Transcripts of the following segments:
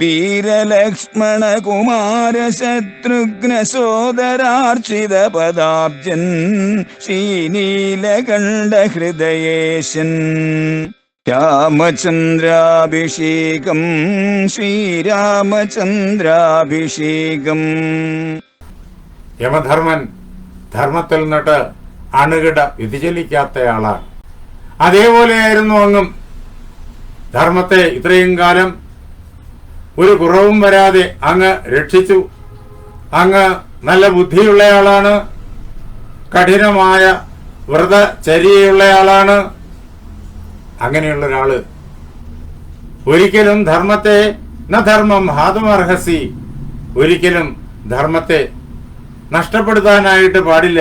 വീരലക്ഷ്മണ കുമാര ശത്രുഘ്ന സോദരാർച്ചിത പദാബ്ജൻ ശ്രീനീലകണ്ഠ ഹൃദയേശൻ രാമചന്ദ്രാഭിഷേകം ശ്രീരാമചന്ദ്രാഭിഷേകം. യമധർമ്മൻ ധർമ്മത്തിൽ നിന്നിട്ട് അണുകിട വ്യതിചലിക്കാത്തയാളാണ്. അതേപോലെയായിരുന്നു അങ്ങും. ധർമ്മത്തെ ഇത്രയും കാലം ഒരു കുറവും വരാതെ അങ്ങ് രക്ഷിച്ചു. അങ്ങ് നല്ല ബുദ്ധിയുള്ളയാളാണ്. കഠിനമായ വ്രതചര്യയുള്ളയാളാണ്. അങ്ങനെയുള്ള ഒരാൾ ഒരിക്കലും ധർമ്മത്തെ ന ധർമ്മം ഹാതുമർഹസി. ഒരിക്കലും ധർമ്മത്തെ നഷ്ടപ്പെടുത്താനായിട്ട് പാടില്ല.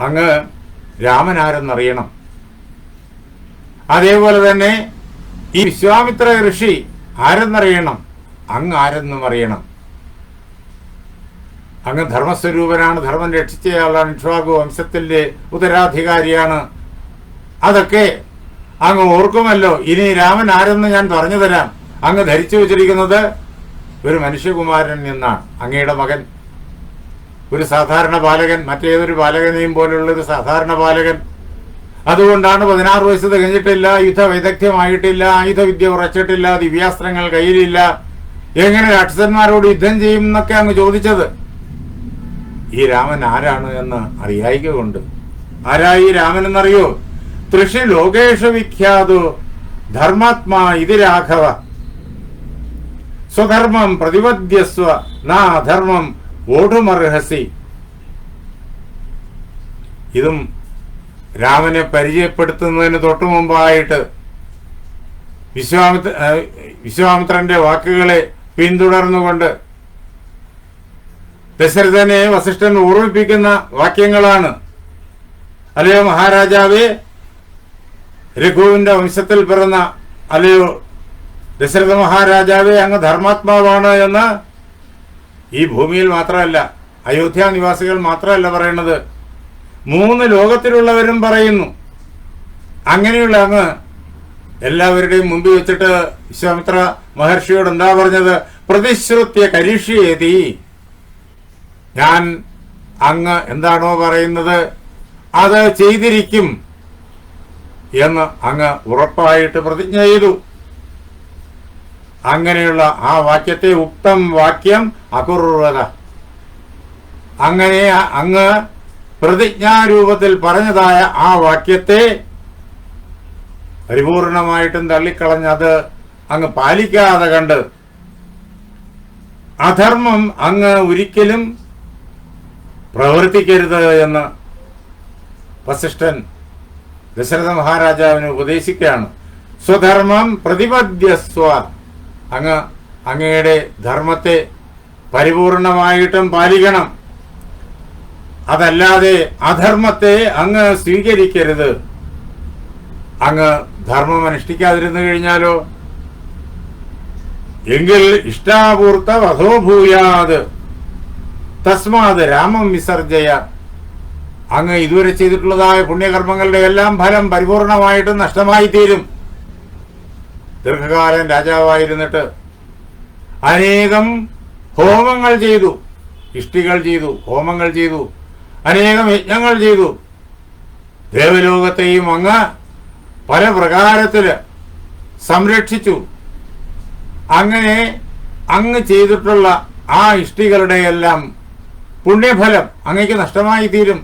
അങ്ങ് രാമനാരെന്നറിയണം. അതേപോലെ തന്നെ ഈ വിശ്വാമിത്ര ഋഷി ആരെന്നറിയണം? അങ്ങ് ആരെന്നും അറിയണം അങ്ങ് ധർമ്മസ്വരൂപനാണ് ധർമ്മം രക്ഷിച്ചയാളാണ് ഇക്ഷ്വാകു വംശത്തിന്റെ ഉത്തരാധികാരിയാണ്. അതൊക്കെ അങ്ങ് ഓർക്കുമല്ലോ. ഇനി രാമൻ ആരെന്ന് ഞാൻ പറഞ്ഞു തരാം. അങ്ങ് ധരിച്ചു വച്ചിരിക്കുന്നത് ഒരു മനുഷ്യകുമാരൻ എന്നാണ് അങ്ങയുടെ മകൻ. ഒരു സാധാരണ ബാലകൻ മറ്റേതൊരു ബാലകനെയും പോലുള്ള ഒരു സാധാരണ ബാലകൻ. അതുകൊണ്ടാണ് പതിനാറ് വയസ്സ് തികഞ്ഞിട്ടില്ല യുദ്ധ വൈദഗ്ധ്യമായിട്ടില്ല ആയുധവിദ്യ ഉറച്ചിട്ടില്ല ദിവ്യാസ്ത്രങ്ങൾ കയ്യിലില്ല. എങ്ങനെ രാക്ഷസന്മാരോട് യുദ്ധം ചെയ്യും എന്നൊക്കെ അങ്ങ് ചോദിച്ചത്? ഈ രാമൻ ആരാണ് എന്ന് അറിയായിക കൊണ്ട് ആരായി രാമൻ എന്നറിയോ? തൃഷി ലോകേഷ വിഖ്യാതു ധർമാത്മാ ഇത് രാഘവ. സ്വധർമ്മം പ്രതിപദ്യസ്വ നാ അധർമ്മം ഓടുമർഹസി ഇതും രാമനെ പരിചയപ്പെടുത്തുന്നതിന് തൊട്ടു മുമ്പായിട്ട് വിശ്വാമിത്ര വിശ്വാമിത്രന്റെ വാക്കുകളെ പിന്തുടർന്നുകൊണ്ട് ദശരഥനെ വസിഷ്ഠൻ ഓർമ്മിപ്പിക്കുന്ന വാക്യങ്ങളാണ്. അല്ലയോ മഹാരാജാവേ രഘുവിന്റെ വംശത്തിൽ പിറന്ന അല്ലയോ ദശരഥ മഹാരാജാവേ അങ്ങ് ധർമാത്മാവാണ് എന്ന് ഈ ഭൂമിയിൽ മാത്രമല്ല അയോധ്യ നിവാസികൾ മാത്രമല്ല പറയുന്നത് മൂന്ന് ലോകത്തിലുള്ളവരും പറയുന്നു. അങ്ങനെയുള്ള അങ്ങ് എല്ലാവരുടെയും മുമ്പിൽ വെച്ചിട്ട് വിശ്വാമിത്ര മഹർഷിയോട് എന്താ പറഞ്ഞത്? പ്രതിശ്രുത്യ കരിഷ്യേതി. ഞാൻ അങ്ങ് എന്താണോ പറയുന്നത് അത് ചെയ്തിരിക്കും എന്ന് അങ്ങ് ഉറപ്പായിട്ട് പ്രതിജ്ഞ ചെയ്തു. അങ്ങനെയുള്ള ആ വാക്യത്തെ ഉക്തം വാക്യം അകുർവത. അങ്ങനെ അങ്ങ് പ്രതിജ്ഞാരൂപത്തിൽ പറഞ്ഞതായ ആ വാക്യത്തെ പരിപൂർണമായിട്ടും തള്ളിക്കളഞ്ഞത് അങ്ങ് പാലിക്കാതെ കണ്ട് അധർമ്മം അങ്ങ് ഒരിക്കലും പ്രവർത്തിക്കരുത് എന്ന് വസിഷ്ഠൻ ദശരഥ മഹാരാജാവിന് ഉപദേശിക്കുകയാണ്. സ്വധർമ്മം പ്രതിപദ്യസ്വ അങ്ങ് അങ്ങയുടെ ധർമ്മത്തെ പരിപൂർണമായിട്ടും പാലിക്കണം. അതല്ലാതെ അധർമ്മത്തെ അങ്ങ് സ്വീകരിക്കരുത്. അങ്ങ് ധർമ്മം അനുഷ്ഠിക്കാതിരുന്നു കഴിഞ്ഞാലോ? എങ്കിൽ ഇഷ്ടാപൂർത്ത വധോഭൂയാത് തസ്മാത് രാമം വിസർജയ അങ്ങ് ഇതുവരെ ചെയ്തിട്ടുള്ളതായ പുണ്യകർമ്മങ്ങളുടെ എല്ലാം ഫലം പരിപൂർണമായിട്ടും നഷ്ടമായി തീരും ദീർഘകാലം രാജാവായിരുന്നിട്ട് അനേകം ഹോമങ്ങൾ ചെയ്തു. ഇഷ്ടികൾ ചെയ്തു ഹോമങ്ങൾ ചെയ്തു. അനേകം യജ്ഞങ്ങൾ ചെയ്തു. ദേവലോകത്തെയും അങ്ങ് പല പ്രകാരത്തിൽ സംരക്ഷിച്ചു. അങ്ങനെ അങ്ങ് ചെയ്തിട്ടുള്ള ആ ഇഷ്ടികളുടെ എല്ലാം പുണ്യഫലം അങ്ങേക്ക് നഷ്ടമായി തീരും.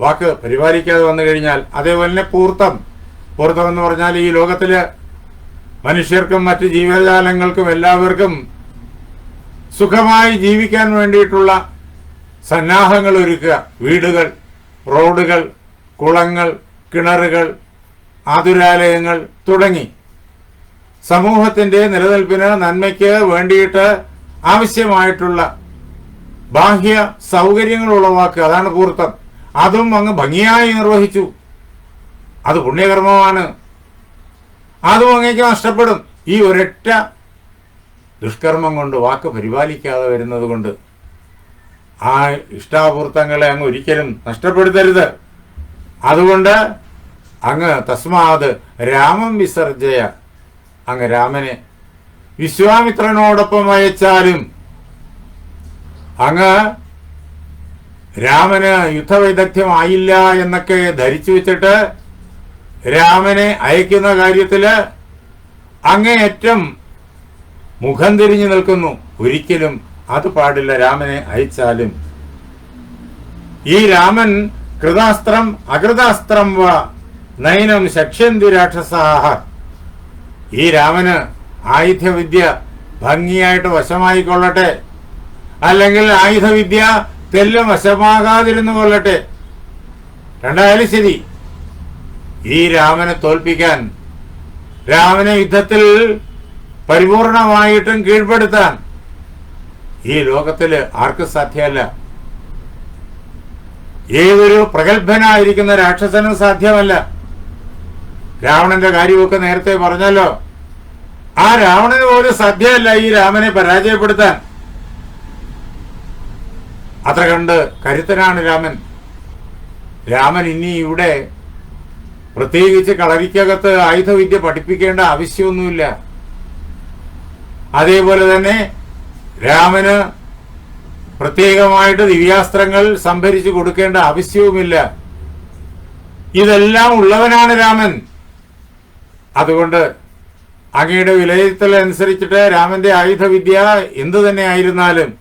വാക്ക് പരിപാലിക്കാതെ വന്നു കഴിഞ്ഞാൽ അതേപോലെ തന്നെ പൂർത്തം. പൂർത്തം എന്ന് പറഞ്ഞാൽ ഈ ലോകത്തിൽ മനുഷ്യർക്കും മറ്റ് ജീവജാലങ്ങൾക്കും എല്ലാവർക്കും സുഖമായി ജീവിക്കാൻ വേണ്ടിയിട്ടുള്ള സന്നാഹങ്ങൾ ഒരുക്കുക. വീടുകൾ റോഡുകൾ കുളങ്ങൾ കിണറുകൾ ആതുരാലയങ്ങൾ തുടങ്ങി. സമൂഹത്തിന്റെ നിലനിൽപ്പിന് നന്മയ്ക്ക് വേണ്ടിയിട്ട് ആവശ്യമായിട്ടുള്ള ബാഹ്യ സൗകര്യങ്ങൾ ഉളവാക്കുക. അതാണ് പൂർത്തം. അതും അങ്ങ് ഭംഗിയായി നിർവഹിച്ചു. അത് പുണ്യകർമ്മമാണ്. അതും അങ്ങേക്ക് നഷ്ടപ്പെടും. ഈ ഒരൊറ്റ ദുഷ്കർമ്മം കൊണ്ട് വാക്ക് പരിപാലിക്കാതെ വരുന്നത് കൊണ്ട് ആ ഇഷ്ടാപൂർത്തങ്ങളെ അങ്ങ് ഒരിക്കലും നഷ്ടപ്പെടുത്തരുത്. അതുകൊണ്ട് അങ്ങ് തസ്മാത് രാമം വിസർജയ അങ്ങ് രാമനെ വിശ്വാമിത്രനോടൊപ്പം അയച്ചാലും അങ്ങ് രാമന് യുദ്ധവൈദഗ്ധ്യമായില്ല എന്നൊക്കെ ധരിച്ചു വെച്ചിട്ട് രാമനെ അയക്കുന്ന കാര്യത്തിൽ അങ്ങേയറ്റം മുഖം തിരിഞ്ഞു നിൽക്കുന്നു. ഒരിക്കലും അത് പാടില്ല രാമനെ അയച്ചാലും. ഈ രാമൻ കൃതാസ്ത്രം അകൃതാസ്ത്രം വ നയനം ശക്ഷ്യന്തി രാക്ഷസാഹ. ഈ രാമന് ആയുധവിദ്യ ഭംഗിയായിട്ട് വശമായി കൊള്ളട്ടെ അല്ലെങ്കിൽ ആയുധവിദ്യ തെല്ലും വശമാകാതിരുന്നു കൊള്ളട്ടെ. രണ്ടായാലും ശരി. ഈ രാമനെ തോൽപ്പിക്കാൻ രാമനെ യുദ്ധത്തിൽ പരിപൂർണമായിട്ടും കീഴ്പ്പെടുത്താൻ ഈ ലോകത്തിൽ ആർക്കും സാധ്യമല്ല. ഏതൊരു പ്രഗത്ഭനായിരിക്കുന്ന രാക്ഷസനും സാധ്യമല്ല. രാവണന്റെ കാര്യമൊക്കെ നേരത്തെ പറഞ്ഞല്ലോ. ആ രാവണന് പോലും സാധ്യമല്ല ഈ രാമനെ പരാജയപ്പെടുത്താൻ. അത്ര കണ്ട് കരുത്തനാണ് രാമൻ. രാമൻ ഇനി ഇവിടെ പ്രത്യേകിച്ച് കളരിക്കകത്ത് ആയുധവിദ്യ പഠിപ്പിക്കേണ്ട ആവശ്യമൊന്നുമില്ല. അതേപോലെ തന്നെ രാമന് പ്രത്യേകമായിട്ട് ദിവ്യാസ്ത്രങ്ങൾ സംഭരിച്ചു കൊടുക്കേണ്ട ആവശ്യവുമില്ല. ഇതെല്ലാം ഉള്ളവനാണ് രാമൻ. അതുകൊണ്ട് അങ്ങയുടെ വിലയിരുത്തൽ അനുസരിച്ചിട്ട് രാമന്റെ ആയുധവിദ്യ എന്തു തന്നെ ആയിരുന്നാലും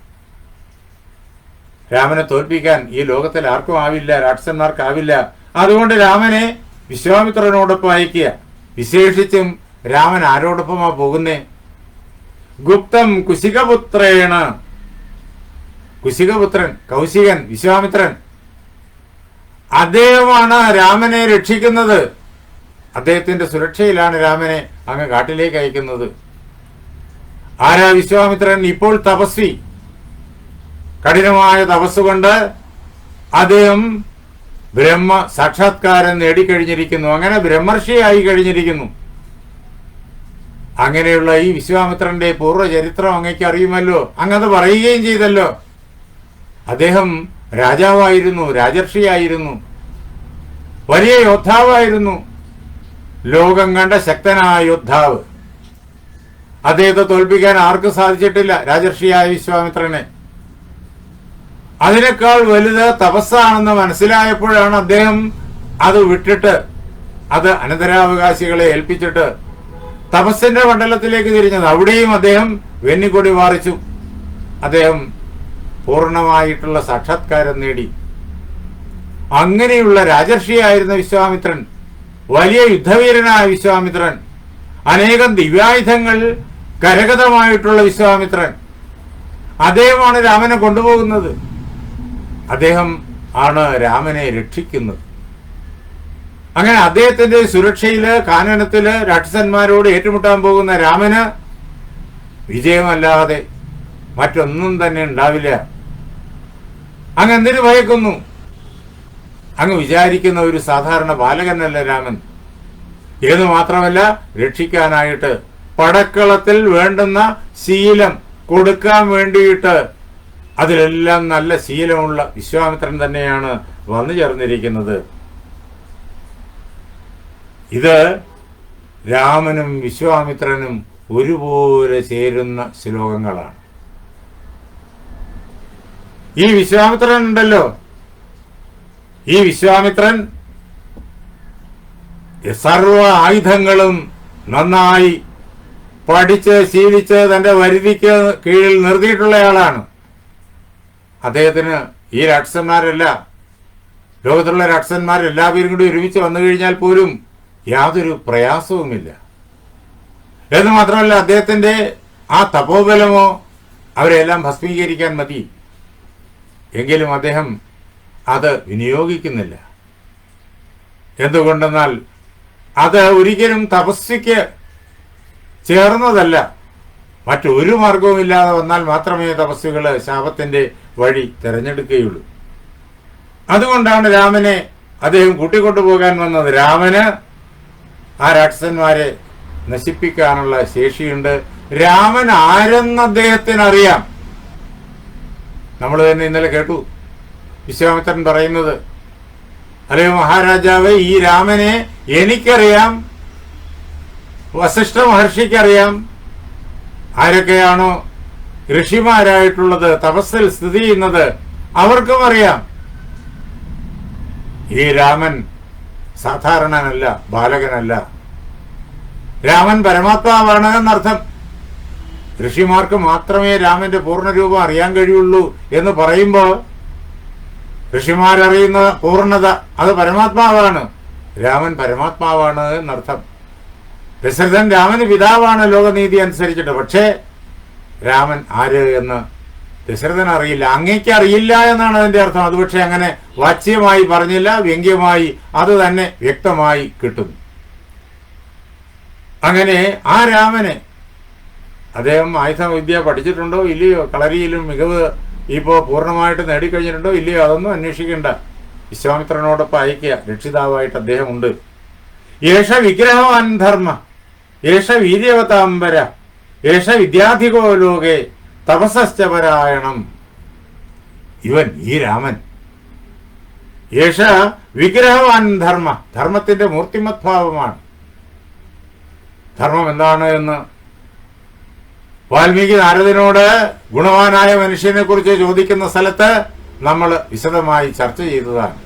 രാമനെ തോൽപ്പിക്കാൻ ഈ ലോകത്തിൽ ആർക്കും ആവില്ല രാക്ഷസന്മാർക്കാവില്ല. അതുകൊണ്ട് രാമനെ വിശ്വാമിത്രനോടൊപ്പം അയക്കുക. വിശേഷിച്ചും രാമൻ ആരോടൊപ്പമാ പോകുന്നേ? ഗുപ്തം കുശികപുത്രേണ. കുശികപുത്രൻ കൗശികൻ വിശ്വാമിത്രൻ. അദ്ദേഹമാണ് രാമനെ രക്ഷിക്കുന്നത്. അദ്ദേഹത്തിന്റെ സുരക്ഷയിലാണ് രാമനെ അങ്ങ് കാട്ടിലേക്ക് അയക്കുന്നത്. ആരാ വിശ്വാമിത്രൻ? ഇപ്പോൾ തപസ്വി. കഠിനമായ തപസ്സുകൊണ്ട് അദ്ദേഹം ബ്രഹ്മ സാക്ഷാത്കാരം നേടിക്കഴിഞ്ഞിരിക്കുന്നു. അങ്ങനെ ബ്രഹ്മർഷിയായി കഴിഞ്ഞിരിക്കുന്നു. അങ്ങനെയുള്ള ഈ വിശ്വാമിത്രന്റെ പൂർവ ചരിത്രം അങ്ങയ്ക്ക് അറിയുമല്ലോ. അങ്ങത് പറയുകയും ചെയ്തല്ലോ. അദ്ദേഹം രാജാവായിരുന്നു രാജർഷിയായിരുന്നു വലിയ യോദ്ധാവായിരുന്നു. ലോകം കണ്ട ശക്തനായ യോദ്ധാവ്. അദ്ദേഹത്തെ തോൽപ്പിക്കാൻ ആർക്കും സാധിച്ചിട്ടില്ല രാജർഷിയായ വിശ്വാമിത്രനെ. അതിനേക്കാൾ വലുത് തപസ്സാണെന്ന് മനസ്സിലായപ്പോഴാണ് അദ്ദേഹം അത് വിട്ടിട്ട് അത് അനന്തരാവകാശികളെ ഏൽപ്പിച്ചിട്ട് തപസ്സിന്റെ മണ്ഡലത്തിലേക്ക് തിരിഞ്ഞത്. അവിടെയും അദ്ദേഹം വെന്നിക്കൊടി വാറിച്ചു. അദ്ദേഹം പൂർണമായിട്ടുള്ള സാക്ഷാത്കാരം നേടി. അങ്ങനെയുള്ള രാജർഷിയായിരുന്ന വിശ്വാമിത്രൻ വലിയ യുദ്ധവീരനായ വിശ്വാമിത്രൻ അനേകം ദിവ്യായുധങ്ങൾ കരഗതമായിട്ടുള്ള വിശ്വാമിത്രൻ അദ്ദേഹമാണ് രാമനെ കൊണ്ടുപോകുന്നത്. അദ്ദേഹം ആണ് രാമനെ രക്ഷിക്കുന്നത്. അങ്ങനെ അദ്ദേഹത്തിന്റെ സുരക്ഷയിൽ കാനനത്തിൽ രാക്ഷസന്മാരോട് ഏറ്റുമുട്ടാൻ പോകുന്ന രാമന് വിജയമല്ലാതെ മറ്റൊന്നും തന്നെ ഉണ്ടാവില്ല. അങ്ങ് എന്തിനു ഭയക്കുന്നു? അങ്ങ് വിചാരിക്കുന്ന ഒരു സാധാരണ ബാലകനല്ല രാമൻ. ഏതു മാത്രമല്ല രക്ഷിക്കാനായിട്ട് പടക്കളത്തിൽ വേണ്ടുന്ന ശീലം കൊടുക്കാൻ വേണ്ടിയിട്ട് അതിലെല്ലാം നല്ല ശീലമുള്ള വിശ്വാമിത്രൻ തന്നെയാണ് വന്നു ചേർന്നിരിക്കുന്നത് ഇത് രാമനും വിശ്വാമിത്രനും ഒരുപോലെ ചേരുന്ന ശ്ലോകങ്ങളാണ്. ഈ വിശ്വാമിത്രൻ ഉണ്ടല്ലോ. ഈ വിശ്വാമിത്രൻ സർവ ആയുധങ്ങളും നന്നായി പഠിച്ച് ശീലിച്ച് തന്റെ വരുതിക്ക് കീഴിൽ നിർത്തിയിട്ടുള്ളയാളാണ്. അദ്ദേഹത്തിന് ഈ രാക്ഷസന്മാരല്ല ലോകത്തുള്ള രാക്ഷസന്മാരെല്ലാവരും കൂടി ഒരുമിച്ച് വന്നു കഴിഞ്ഞാൽ പോലും യാതൊരു പ്രയാസവുമില്ല. എന്ന് മാത്രമല്ല അദ്ദേഹത്തിന്റെ ആ തപോബലമോ അവരെല്ലാം ഭസ്മീകരിക്കാൻ മതി. എങ്കിലും അദ്ദേഹം അത് വിനിയോഗിക്കുന്നില്ല. എന്തുകൊണ്ടെന്നാൽ അത് ഒരിക്കലും തപസ്വിക്ക് ചേർന്നതല്ല. മറ്റൊരു മാർഗവുമില്ലാതെ വന്നാൽ മാത്രമേ തപസ്സുകൾ ശാപത്തിന്റെ വഴി തിരഞ്ഞെടുക്കുകയുള്ളൂ. അതുകൊണ്ടാണ് രാമനെ അദ്ദേഹം കൂട്ടിക്കൊണ്ടുപോകാൻ വന്നത്. രാമന് ആ രാക്ഷസന്മാരെ നശിപ്പിക്കാനുള്ള ശേഷിയുണ്ട്. രാമൻ ആരെന്ന് അദ്ദേഹത്തിന് അറിയാം നമ്മൾ തന്നെ ഇന്നലെ കേട്ടു. വിശ്വാമിത്രൻ പറയുന്നത് അല്ലയോ മഹാരാജാവ് ഈ രാമനെ എനിക്കറിയാം. വസിഷ്ഠ മഹർഷിക്കറിയാം. ആരൊക്കെയാണോ ഋഷിമാരായിട്ടുള്ളത് തപസ്സിൽ സ്ഥിതി ചെയ്യുന്നത് അവർക്കും അറിയാം. ഈ രാമൻ സാധാരണനല്ല ബാലകനല്ല. രാമൻ പരമാത്മാവാണ് എന്നർത്ഥം ഋഷിമാർക്ക് മാത്രമേ രാമന്റെ പൂർണരൂപം അറിയാൻ കഴിയുള്ളൂ എന്ന് പറയുമ്പോൾ ഋഷിമാരറിയുന്ന പൂർണത അത് പരമാത്മാവാണ്. രാമൻ പരമാത്മാവാണ് എന്നർത്ഥം. ദശരഥൻ രാമന് പിതാവാണ് ലോകനീതി അനുസരിച്ചിട്ട്. പക്ഷേ രാമൻ ആര് എന്ന് ദശരഥൻ അറിയില്ല. അങ്ങേക്ക് അറിയില്ല എന്നാണ് അതിന്റെ അർത്ഥം. അത് പക്ഷെ അങ്ങനെ വാച്യമായി പറഞ്ഞില്ല വ്യംഗ്യമായി അത് തന്നെ വ്യക്തമായി കിട്ടുന്നു അങ്ങനെ ആ രാമനെ അദ്ദേഹം ആയുധ വിദ്യ പഠിച്ചിട്ടുണ്ടോ ഇല്ലയോ? കളരിയിലും മികവ് ഇപ്പോ പൂർണമായിട്ട് നേടിക്കഴിഞ്ഞിട്ടുണ്ടോ ഇല്ലയോ? അതൊന്നും അന്വേഷിക്കേണ്ട. വിശ്വാമിത്രനോടൊപ്പം അയക്കുക രക്ഷിതാവായിട്ട് അദ്ദേഹം ഉണ്ട് യേശ വിഗ്രഹവാൻ ധർമ്മ യേശ വീര്യവതാംബര യേശ വിദ്യാധികോ ലോകെ തപസശ്ചപരായണം ഇവൻ ഈ രാമൻ. യേശ വിഗ്രഹവാൻ ധർമ്മ. ധർമ്മത്തിന്റെ മൂർത്തിമത്ഭാവമാണ്. ധർമ്മം എന്താണ് എന്ന് വാൽമീകി നാരദനോട് ഗുണവാനായ മനുഷ്യനെ കുറിച്ച് ചോദിക്കുന്ന സ്ഥലത്ത് നമ്മൾ വിശദമായി ചർച്ച ചെയ്തതാണ്.